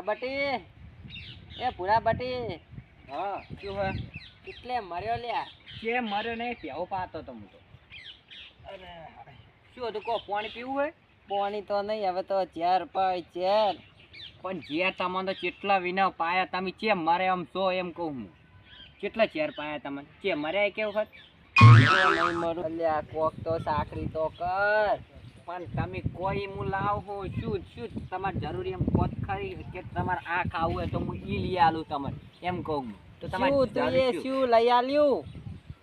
ભૂરાબટી એ ભૂરાબટી હા શું હે? કેટલે મર્યો લ્યા. કે મર્યો નહીં પ્યાવો પાતો તો હું તો શું હતું કહો પાણી પીવું હોય? પાણી તો નહીં હવે તો ઝેર પાય ઝેર. પણ ઝેર તમને તો કેટલા વિના પાયા તમે ચે મારે એમ છો એમ કહું હું. કેટલા ઝેર પાયા તમને ચે મર્યા કે વખત નહીં મરું લ્યા કોક તો સાકરી તો કર. પણ તમે કોઈ હું લાવો શું શું તમારે જરૂરી એમ કોત ખરી કે તમારે આ ખાવું હોય તો હું ઈ લઈ આલું તમારે એમ કહું તો તમારે શું તું એ શું? શું લઈ આલ્યું?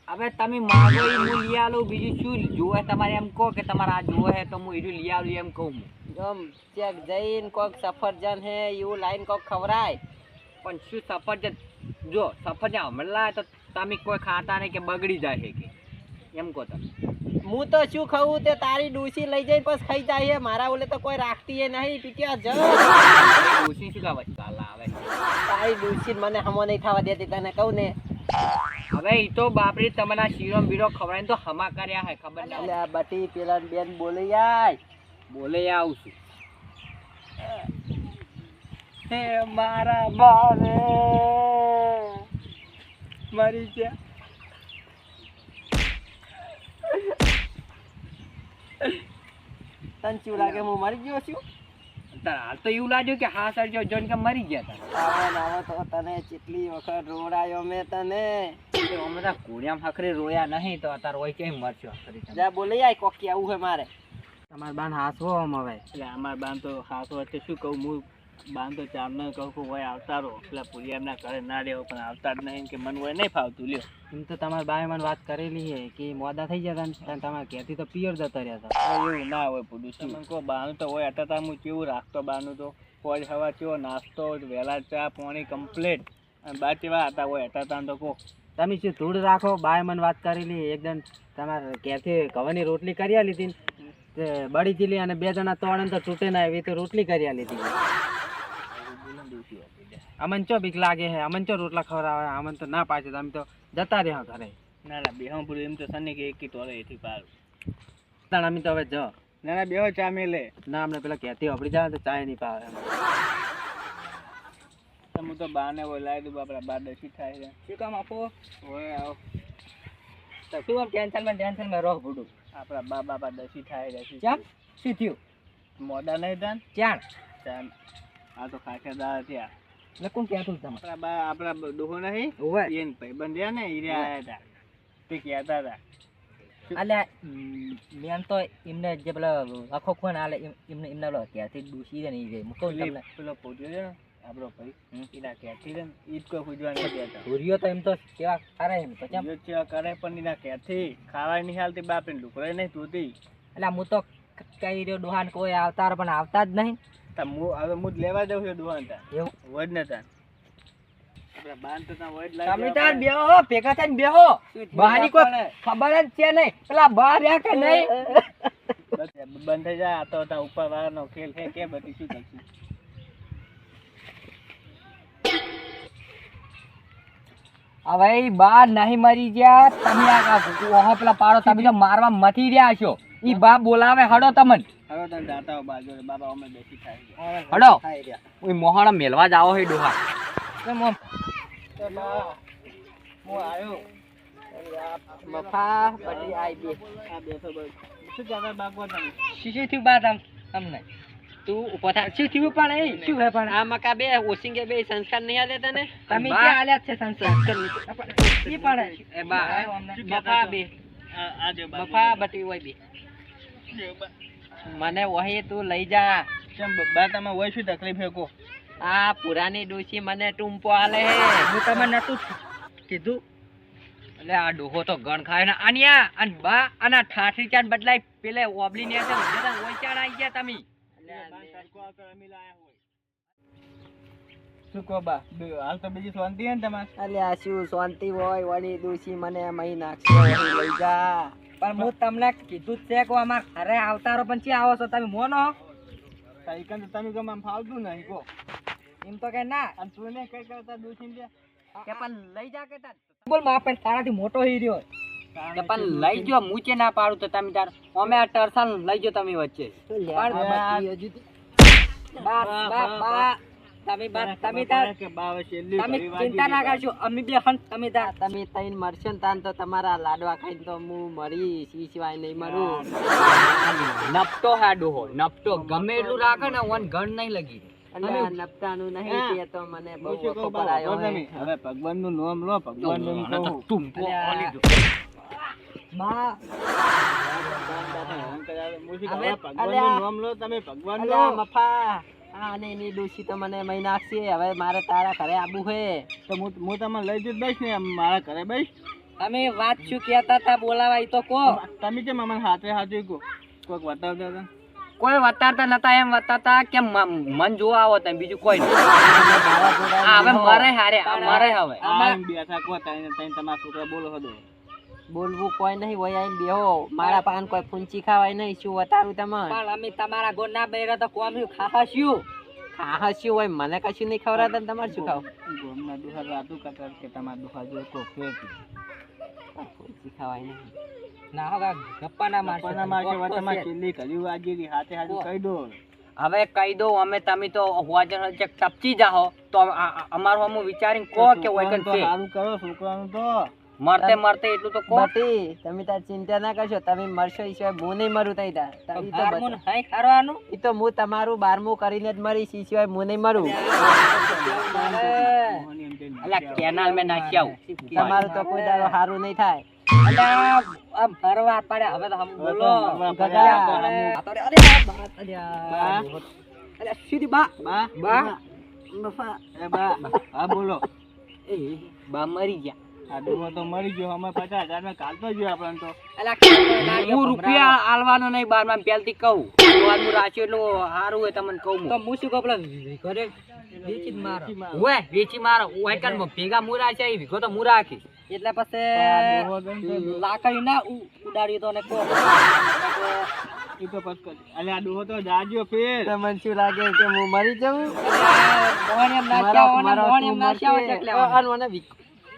હવે તમે માગો એ હું લઈ આલું બીજું શું જોવે તમારે એમ કહો કે તમારે આ જોવે હે તો હું ઈરું લઈ આલું એમ કહું જમ ચેક જઈને કોક સફરજન હે એવું લાઈન કોક ખવરાય પણ શું સફરજન? જો સફરજન હમણાં તો તમે કોઈ ખાતા નહીં કે બગડી જાય છે કે? એમ કહો તો હું તો શું ખાવું તે તારી ડૂસી લઈ જઈને પછી ખાઈ જાય. મારા ઓલે તો કોઈ રાખતી એ નહીં. પીટ્યા જ. ડોસી શું ખાવા ચાલા આવે. તારી ડૂસી મને હમો નહીં થવા દેતી તને કહું ને. હવે ઈ તો બાપરી તમને આ શીરો બીરો ખવડાવીને તો હમા કર્યા હે ખબર એટલે ના આ બટી પેલા બેન બોલી આય બોલે આવું છું. હે મારા બારે. મરી ગયા તને શું લાગે? હું મરી ગયો છું? તાર હાલ તો એવું લાગ્યું કે હા સર જો જોન કે મરી ગયા હતા આવો ને તો તને કેટલી વખત રોડાયો મેં તને. અમે તો કોડિયામ હખરે રોયા નહીં તો અત્યારે હોય કેમ મરશો હખરી જા બોલી આય કોકી આવું હે મારે. તમાર બાન હાસવો આમ હવે. એટલે અમાર બાન તો હાસવો એટલે શું કહું હું તો ચારને કહું કે હોય આવતા રહો પેલા પુરિયામના ઘરે ના રહેવો પણ આવતા જ નહીં કે મન હોય નહીં ફાવતું. લ્યો. એમ તો તમારા બાએ મને વાત કરેલી છે કે મોડા થઈ જતા ને તમારા ઘેરથી તો પિયર જતા રહ્યા હતા. એવું ના હોય પુડું તમે કહો બાનું તો હોય અત્યારે હું કેવું રાખતો બાનું તો? પોજ હવા કેવો નાસ્તો વહેલા ચા પાણી કમ્પ્લેટ અને બા કેવા હતા હોય અત્યારે તો કહો. તમે શું ધૂળ રાખો? બાએ મને વાત કરેલી એકદમ તમારા ઘેરથી ઘઉંની રોટલી કરી લીધી બળી ચીલી અને બે જણા તોડે તો તૂટે ના એવી તો રોટલી કરી લીધી અમન ચો બીક લાગે હે? અમન ચો રોટલા ખવડાવે અમન તો ના પાછે અમે તો જતા રહ્યા ઘરે. ના ના બેહો પૂરું એમ તો સની કે એક તોરે એથી પાર તાણ અમે તો હવે જ. ના ના બેહો ચા મેલે ના અમને પેલા કહેતી આપડી જાય તો ચાય નહીં પાવે તમે તો બાને બોલાવી દઉં બાપરા બાર દસી થાય છે. શું કામ આપો? હોય આવો. તો શું આમ ટેન્શનમાં ટેન્શનમાં રહો ભૂડું? આપણા બા બાપા દસી થાય દસી કેમ? શું થયું? મોડા નહીં તાન ક્યાં? ચાલ આ તો ખાખેદાર થયા એટલે કોણ કહેતું તમે આપણા બા આપણા ડોહો નહીં ઓવે. એન ભાઈ બંધ્યા ને હીરે આયા હતા તે કહેતા હતા અલ્યા મેન તો એમને જે પેલો આખો કોણ હાલે એમને એમને પેલો ત્યાંથી દૂષી છે ને હું કહું તમને. પેલો પોટ્યો છે ને આપણો ભાઈ એના ક્યાંથી ને ઈ જ કોઈ પૂજવા નહીં ભૂરીઓ તો એમ તો કેવા સારા એમ તો કેમ? ચેવા કરે પણ એના ક્યાંથી ખાવા નહીં હાલતી બાપને લુકરે નહીં ધોતી. એટલે હું તો કઈ રહ્યો ડોહાન કોઈ આવતા પણ આવતા જ નહીં. હવે હું જ લેવા દઉં છું દુવાન તા એવું વડ ને તા આપણા બાન તો તા વડ તમે તાર બેહો ભેગા થઈને બેહો બહારની કોઈ ખબર જ છે નહીં પેલા બહાર રહ્યા કે નહીં બંધ થઈ જાય તો તા ઉપર વાળાનો ખેલ છે કે બધી શું કરશું હવે ઈ નહીં મરી ગયા તમે આ પેલા પાડો તમે મારવા મથી રહ્યા છો ઈ બા બોલાવે હડો તમને હવે તને દાતા બાજુ બાબા અમે બેસી થાય હડો. ખાઈ રહ્યા. મેલવા જ આવો હે ડોહા. બા હું આવ્યો. મફા બધી આઈ બે આ બેસો બસ શું કહેતા બાગવા તમે? શું થયું બા તમ તમને તું ઊભો થા. શું થયું પણ એ? શું હે પણ? આ મકા બે ઓસિંગે બે સંસ્કાર નહીં આલે તને? તમે ક્યાં આલ્યા છે સંસ્કાર? ઈ પણ એ બા મફા બે. આ આ જો બટી હોય બે. જો બા. મને વહી તું લઈ જા. કેમ બબ્બા તમે હોય શું તકલીફ કો? આ પુરાની ડોસી મને ટૂંપો આલે. હું તમે નતું કીધું. એટલે આ ડોહો તો ગણ ખાય ને. આન્યા અને બા અને ઠાઠી ચાન બદલાય. પેલે ઓબલી ને છે જરા આવી આઈ ગયા તમે. શું કહો બા? હાલ તો બીજી શાંતિ હે ને તમારે? અલે આ શું શાંતિ હોય? વળી ડોશી મને મહી નાખશે. લઈ જા. પણ હું તમને કીધું જ છે કે અમાર ઘરે આવતારો પણ ચી આવો છો? તમે મોનો? સાયકલ તો તમે ગમ આમ ફાવતું નહીં કો એમ તો કે ના. અને તું ને કઈ કરતા દુખી ને કે પણ લઈ જા કે બોલમાં પણ તારાથી મોટો હી રહ્યો કે પણ લઈ જો મૂચે ના પાડું તો તમે તાર. અમે આ ટરસાલ લઈ જો તમે વચ્ચે. પણ બા બા. બા. તમે બા- તમે તાર કે બા છેલ્લી તમે ચિંતા ના કરશો અમે બે હન તમે તાર તમે તઈન મરશો ને તાન તો તમારા લાડવા ખાઈને તો હું મરીશ ઈ સિવાય નહીં મરું. નપટો હાડો હો નપટો ગમે એટલું રાખે ને વન ગણ નહીં લગી. અને નપટાનું નહીં હા. તો મને બહુ તમે, હે. હવે ભગવાનનું નામ લો ભગવાનનું નામ કહું. ભગવાનનું અલ્યા. નામ લો તમે ભગવાનનું. અલ્યા મફા. આ અને એની ડોશી તો મને મહી નાખશે. હવે મારે તારા ઘરે આબુ હે. તો હું હું તમને લઈ જઈશ બસ ને મારા ઘરે બસ. તમે વાત શું કહેતા હતા બોલાવા તો કહો. તમે કેમ અમને હાથે હાથે કહો કોઈક બતાવતા હતા? કોઈ વતારતા નતા એમ વતાતા કે મન જોવા આવો તમે બીજું કોઈ હવે મરે હારે મારે હવે. બેઠા તાઈને તાઈને તમારા છોકરા બોલો હદો. બોલવું કોઈ નહીં હોય આઈને બેહો. મારા પાન કોઈ ફૂંચી ખાવાય નહીં શું વતારું તમે પણ અમે તમારા ગોળ ના બેરા તો કોમ ખાહસ્યું? ખાહસ્યું હોય મને કશું નહીં ખવડાવતા ને તમારે શું ખાવ? ગોમના દુહા રાતું કતર કે તમારા દુહા જો કો ફેર ફૂંચી ખાવાય નહીં. ના હવે ગપ્પા ના પપ્પાના મારશે હવે તમારે ચીલી કર્યું વાગી હતી, હાથે હાથે કહી દો હવે કહી દઉં અમે તમે તો હોજર ચપચી ટપચી જાહો. તો અમારું અમું વિચારીને કહો કે હોય કે સારું કરો છોકરાનું તો. મરતે મરતે એટલું તો કહો તમે તાર ચિંતા ના કરશો. તમે મરશો ઈ સિવાય હું નહીં મરું તઈ તાર. ઈ તો બધા- ઈ તો હું તમારું બારમું કરીને જ મરીશ ઈ સિવાય હું નહીં મરું. અલ્યા કેનાલ મે નાખી આવું. તમારું તો કોઈ દારો સારું નહીં થાય. અલ્યા આ ભરવા પડે. હવે તો હમ બોલો. અરે બા, અલ્યા. બા. સીધી બા. બા. બા. બા. બા. હા બોલો. એ બા મરી ગયા. આ દુહો તો મરી ગયો અમે પચાસ હજારમાં કાઢતો ગયો આપણને તો. હું રૂપિયા આલવાનો નહીં બારમાં પહેલથી કહું. જોવાનું રાખ્યું એટલું સારું હોય તમને કહું તો હું શું કહું ઘરે વેચી મારો. ઓય વેચી મારો. ઓય કન ભેગા મુરા છે એ વિગો તો મુરા રાખી. એટલે પછી લાકડી ના ઉડાડ્યું તો ને કો ઈ તો પસ અલે આ દુહો તો જાજો ફેર. તમને શું લાગે કે હું મરી જાઉં? મોહન એમ નાખ્યા મોહન એમ નાખ્યા એટલે મને વિક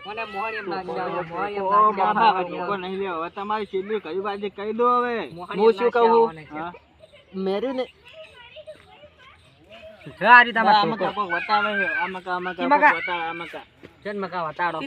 મને મોહન એમ મોહન ઓ બાબા હવે નહીં લેવો તમારી છેલ્લી કઈ વાગે કહી દો હવે. હું શું કહું? મેરી ને હારી બા, આમાં કાં કોક વટાવે છે. આમાં કાં આમાં કાં કેમાં કોક કાં? વટાવે આમાં કાં. જન્મ કા વતાડો.